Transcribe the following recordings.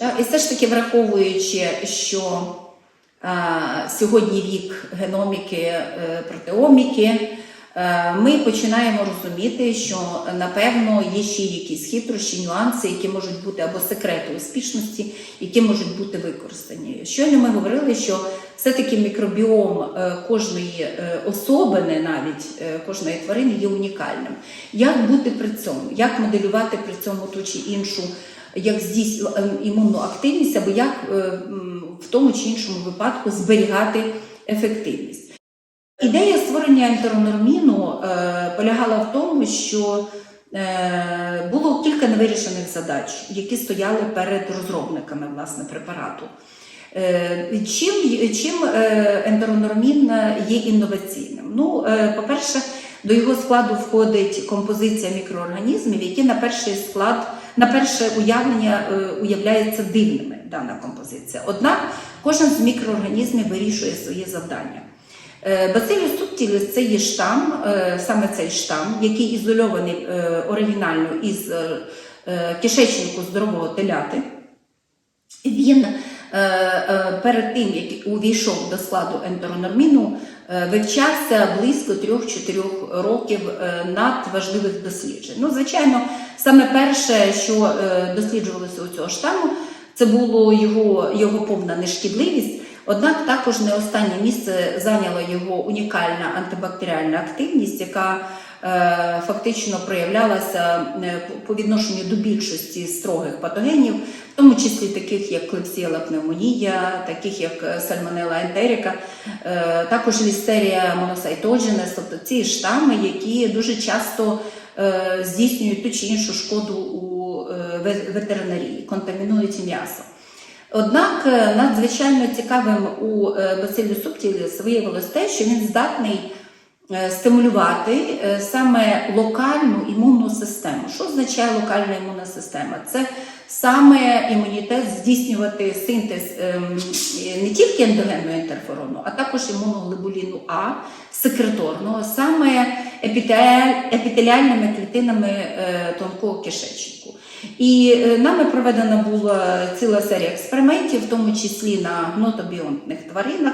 І все ж таки, враховуючи, що е, сьогодні вік геноміки, е, протеоміки, е, ми починаємо розуміти, що напевно є ще якісь хитрощі, нюанси, які можуть бути або секрети успішності, які можуть бути використані. Щойно ми говорили, що все-таки мікробіом кожної особини, навіть кожної тварини, є унікальним. Як бути при цьому? Як моделювати при цьому ту чи іншу? Як здійснювати імунну активність, або як е, в тому чи іншому випадку зберігати ефективність. Ідея створення ентеронорміну е, полягала в тому, що е, було кілька невирішених задач, які стояли перед розробниками власне препарату. Чим, чим ентеронормін є інноваційним? Ну, по-перше, до його складу входить композиція мікроорганізмів, які на перший склад, на перше уявлення уявляється дивними дана композиція. Однак кожен з мікроорганізмів вирішує своє завдання. Е, субтіліс – це є штам, е, саме цей штам, який ізольований е, оригінально із е, е, кишечнику здорового теляти. Він е, е, перед тим, як увійшов до складу ентеронорміну, е, вивчався близько 3-4 років е, надважливих досліджень. Ну, звичайно, саме перше, що е, досліджувалося у цього штаму, це було його, його повна нешкідливість. Однак також не останнє місце зайняла його унікальна антибактеріальна активність, яка е, фактично проявлялася е, по відношенню до більшості строгих патогенів, в тому числі таких як клепсіела пневмонія, таких як е, сальмонела ентеріка, е, також лістерія моносайтодженес, тобто ці штами, які дуже часто е, здійснюють ту чи іншу шкоду у е, ветеринарії, контамінують м'ясо. Однак е, надзвичайно цікавим у е, Bacillus subtilis виявилось те, що він здатний е, стимулювати е, саме локальну імунну систему. Що означає локальна імунна система? Це саме імунітет здійснювати синтез ем, е, не тільки ендогенного інтерферону, а також імуноглобуліну А секреторного, саме епітеліаль- епітеліальними клітинами е, тонкого кишечнику. І е, нами проведена була ціла серія експериментів, в тому числі на гнотобіонтних тваринах,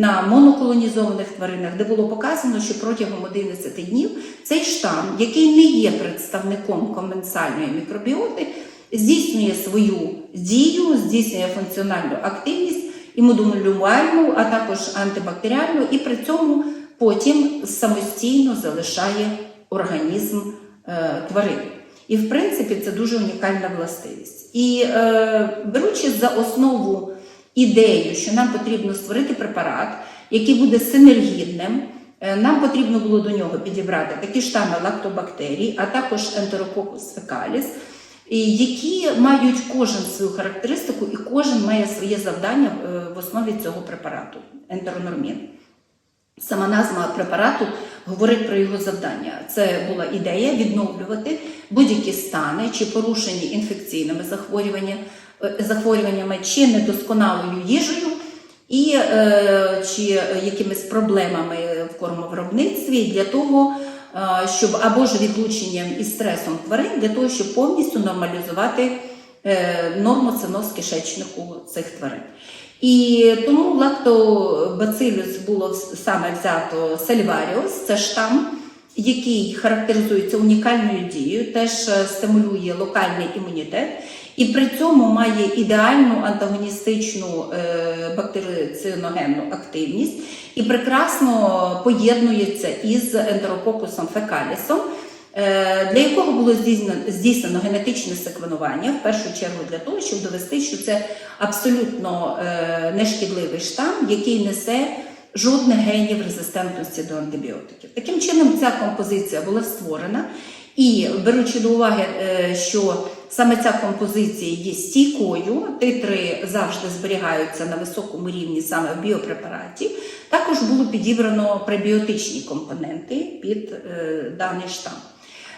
на моноколонізованих тваринах, де було показано, що протягом 11 днів цей штам, який не є представником коменсальної мікробіоти, здійснює свою дію, здійснює функціональну активність, імуномодулювальну, а також антибактеріальну, і при цьому потім самостійно залишає організм е, тварини. І в принципі це дуже унікальна властивість. І е, беручи за основу ідею, що нам потрібно створити препарат, який буде синергідним, е, нам потрібно було до нього підібрати такі штами лактобактерій, а також ентерококус фекаліс, які мають кожен свою характеристику, і кожен має своє завдання е, в основі цього препарату ентеронормін. Сама назва препарату говорить про його завдання. Це була ідея відновлювати будь-які стани чи порушені інфекційними захворювання, е, захворюваннями, чи недосконалою їжею, і е, чи е, якимись проблемами в кормовиробництві для того, е, щоб або ж відлученням і стресом тварин, для того, щоб повністю нормалізувати е, нормоциноз кишечнику цих тварин. І тому лактобацилюс було саме взято сальваріус, це штам, який характеризується унікальною дією, теж е, стимулює локальний імунітет, і при цьому має ідеальну антагоністичну е, бактерициногенну активність і прекрасно поєднується із ентерококусом фекалісом. е, Для якого було здійснено, здійснено генетичне секвенування, в першу чергу для того, щоб довести, що це абсолютно е, нешкідливий штам, який несе жодних генів резистентності до антибіотиків. Таким чином, ця композиція була створена, і беручи до уваги, що саме ця композиція є стійкою, титри завжди зберігаються на високому рівні саме в біопрепараті, також було підібрано пребіотичні компоненти під е, даний штам.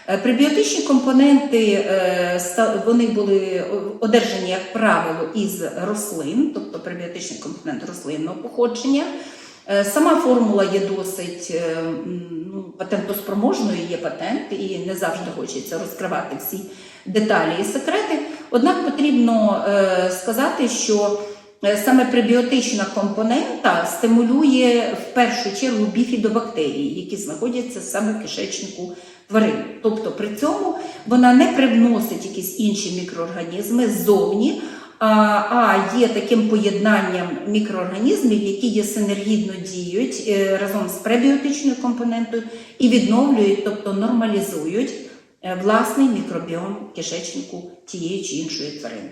Е, Пребіотичні компоненти е, вони були одержані, як правило, із рослин, тобто пребіотичний компонент рослинного походження. Е, Сама формула є досить ну, патентоспроможною, є патент, і не завжди хочеться розкривати всі деталі і секрети. Однак потрібно е, сказати, що е, саме пребіотична компонента стимулює в першу чергу біфідобактерії, які знаходяться саме в кишечнику тварин. Тобто при цьому вона не привносить якісь інші мікроорганізми ззовні, а, є таким поєднанням мікроорганізмів, які є синергідно діють е, разом з пребіотичною компонентою і відновлюють, тобто нормалізують власний мікробіом кишечнику тієї чи іншої тварини.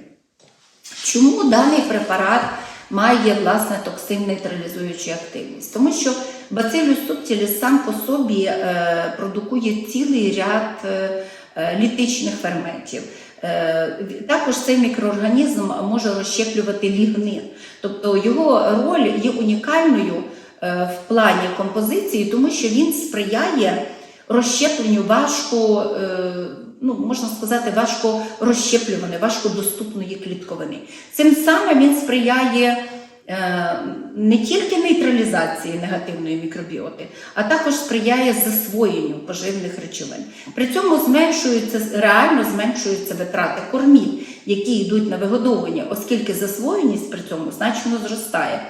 Чому даний препарат має власне токсин-нейтралізуючу активність? Тому що бацилюс субтіліс сам по собі е, продукує цілий ряд е, е, літичних ферментів. Е, Також цей мікроорганізм може розщеплювати лігнин, тобто його роль є унікальною е, в плані композиції, тому що він сприяє розщепленню важко, е, ну можна сказати, важко розщеплюваної, важко доступної клітковини. Цим самим він сприяє е, не тільки нейтралізації негативної мікробіоти, а також сприяє засвоєнню поживних речовин. При цьому зменшуються реально зменшуються витрати кормів, які йдуть на вигодовування, оскільки засвоєність при цьому значно зростає.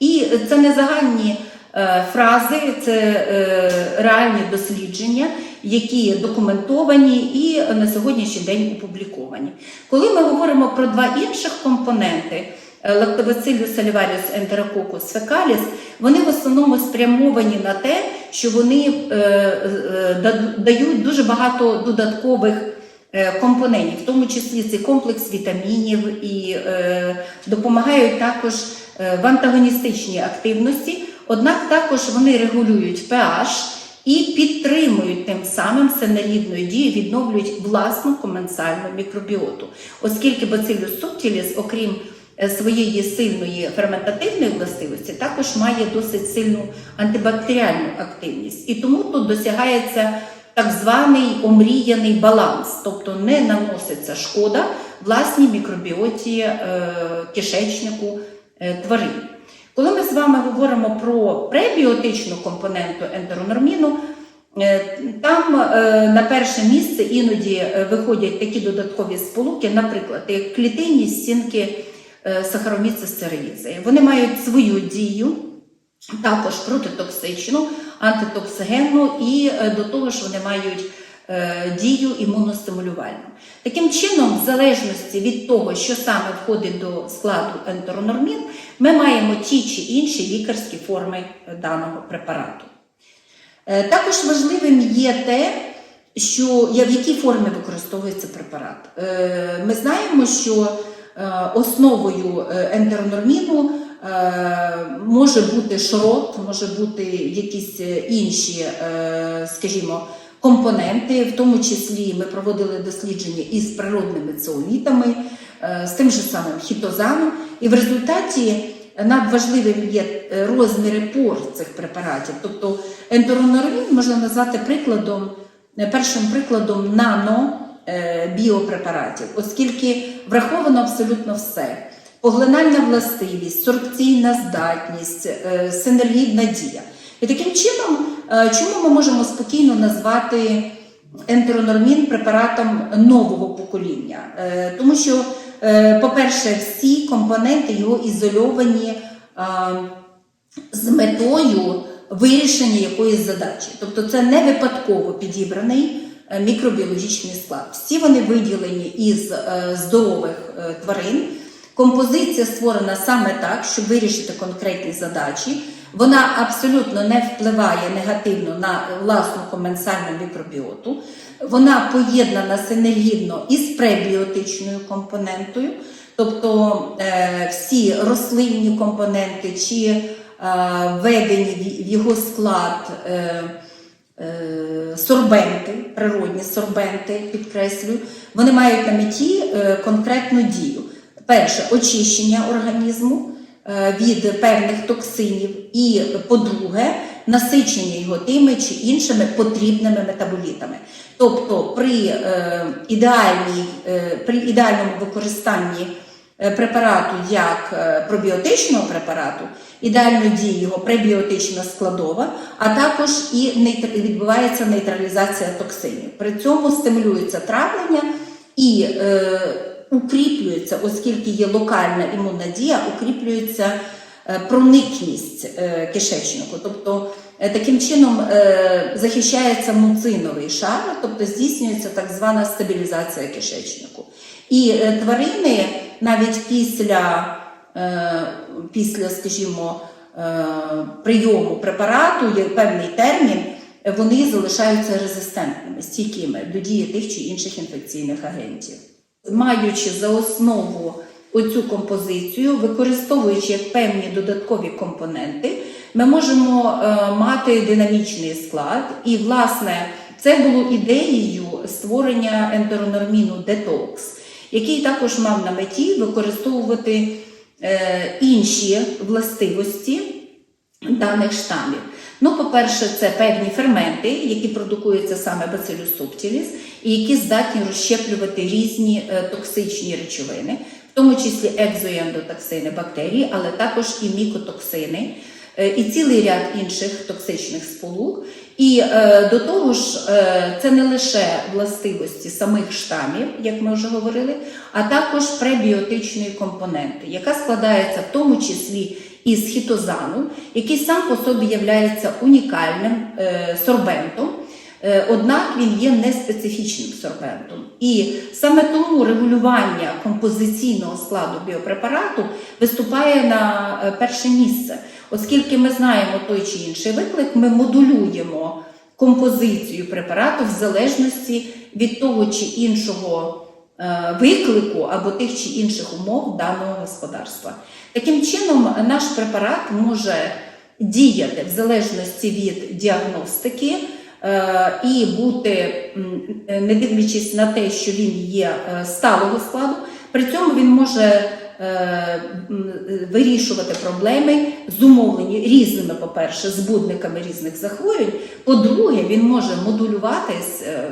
І це не загальні фрази, це е, реальні дослідження, які документовані і на сьогоднішній день опубліковані. Коли ми говоримо про два інших компоненти. Lactobacillus salivarius enterococcus fecalis, вони в основному спрямовані на те, що вони е, е, да- дають дуже багато додаткових е, компонентів, в тому числі цей комплекс вітамінів і е, допомагають також е, в антагоністичній активності, однак також вони регулюють pH і підтримують тим самим синерідною дією, відновлюють власну коменсальну мікробіоту, оскільки Bacillus subtilis, окрім е, своєї сильної ферментативної властивості, також має досить сильну антибактеріальну активність. І тому тут досягається так званий омріяний баланс, тобто не наноситься шкода власній мікробіоті е, кишечнику е, тварин. Коли ми з вами говоримо про пребіотичну компоненту ентеронорміну, е, там е, на перше місце іноді е, виходять такі додаткові сполуки, наприклад, як клітинні стінки е. Вони мають свою дію, також протитоксичну, антитоксигенну, і до того ж вони мають дію імуностимулювальну. Таким чином, в залежності від того, що саме входить до складу ентеронормін, ми маємо ті чи інші лікарські форми е, даного препарату. Е, Також важливим є те, що в якій формі використовується препарат. Е, Ми знаємо, що е, основою е, ентеронорміну е, може бути шрот, може бути якісь е, інші, е, скажімо, компоненти, в тому числі ми проводили дослідження із природними цеолітами, е, з тим же самим хітозаном, і в результаті надважливим є е, розміри пор цих препаратів. Тобто ентеронормін можна назвати прикладом, е, першим прикладом нано біопрепаратів, оскільки враховано абсолютно все. Поглинальна властивість, сорбційна здатність, синергідна дія. І таким чином, чому ми можемо спокійно назвати ентеронормін препаратом нового покоління? Е, Тому що, е, по-перше, всі компоненти його ізольовані е, з метою вирішення якоїсь задачі. Тобто це не випадково підібраний е, мікробіологічний склад. Всі вони виділені із е, здорових е, тварин. Композиція створена саме так, щоб вирішити конкретні задачі. Вона абсолютно не впливає негативно на власну коменсальну мікробіоту. Вона поєднана синергідно із пребіотичною компонентою, тобто е, всі рослинні компоненти чи е, введені в- його склад е, сорбенти, природні сорбенти, підкреслюю, вони мають на меті конкретну дію. Перше очищення організму від певних токсинів, і, по-друге, насичення його тими чи іншими потрібними метаболітами. Тобто при, е, ідеальній, е, при ідеальному використанні е, препарату як е, пробіотичного препарату, ідеально діє його пребіотична складова, а також і відбувається нейтралізація токсинів. При цьому стимулюється травлення і е, укріплюється, оскільки є локальна імунна дія, укріплюється е, проникність е, кишечнику. Тобто е, таким чином захищається муциновий шар, тобто здійснюється так звана стабілізація кишечнику. І тварини навіть після, після скажімо, прийому препарату є певний термін, вони залишаються резистентними, стійкими до дії тих чи інших інфекційних агентів. Маючи за основу оцю композицію, використовуючи як певні додаткові компоненти, ми можемо е, мати динамічний склад. І, власне, це було ідеєю створення ентеронорміну детокс, який також мав на меті використовувати е, інші властивості даних штамів. Ну, по-перше, це певні ферменти, які продукуються саме Bacillus subtilis, і які здатні розщеплювати різні е, токсичні речовини, в тому числі екзоєндотоксини бактерії, але також і мікотоксини, е, і цілий ряд інших токсичних сполук. І е, до того ж, е, це не лише властивості самих штамів, як ми вже говорили, а також пребіотичної компоненти, яка складається в тому числі із хітозану, який сам по собі є унікальним е, сорбентом. Е, Однак він є неспецифічним сорбентом. І саме тому регулювання композиційного складу біопрепарату виступає на е, перше місце, оскільки ми знаємо той чи інший виклик, ми модулюємо композицію препарату в залежності від того чи іншого виклику або тих чи інших умов даного господарства. Таким чином, наш препарат може діяти в залежності від діагностики. Е, І бути, не дивлячись на те, що він є е, сталого складу, при цьому він може е, вирішувати проблеми, зумовлені різними, по-перше, збудниками різних захворювань. По-друге, він може модулюватись, е,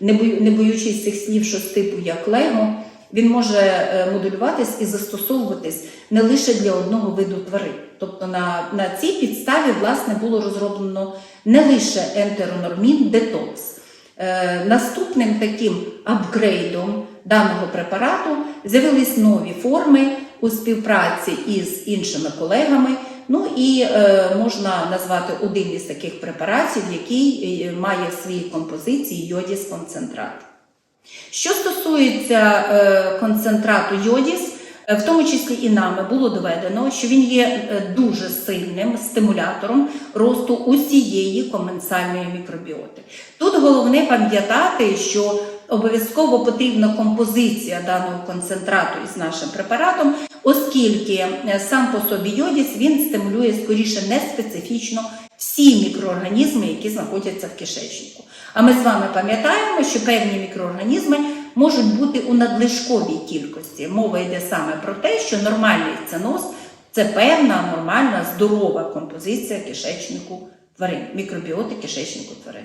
не боючись цих слів, що з типу як лего, він може е, модулюватись і застосовуватись не лише для одного виду тварин. Тобто на, на цій підставі власне було розроблено не лише ентеронормін детокс. Е, наступним таким апгрейдом даного препарату з'явились нові форми у співпраці із іншими колегами. Ну і е, можна назвати один із таких препаратів, який е, має в своїй композиції йодіс концентрат. Що стосується е, концентрату йодіс, в тому числі і нами було доведено, що він є дуже сильним стимулятором росту усієї коменсальної мікробіоти. Тут головне пам'ятати, що обов'язково потрібна композиція даного концентрату із нашим препаратом, оскільки е, сам по собі йодіс він стимулює скоріше не специфічно всі мікроорганізми, які знаходяться в кишечнику. А ми з вами пам'ятаємо, що певні мікроорганізми можуть бути у надлишковій кількості. Мова йде саме про те, що нормальний циноз це певна нормальна здорова композиція кишечнику тварин, мікробіоти кишечнику тварин.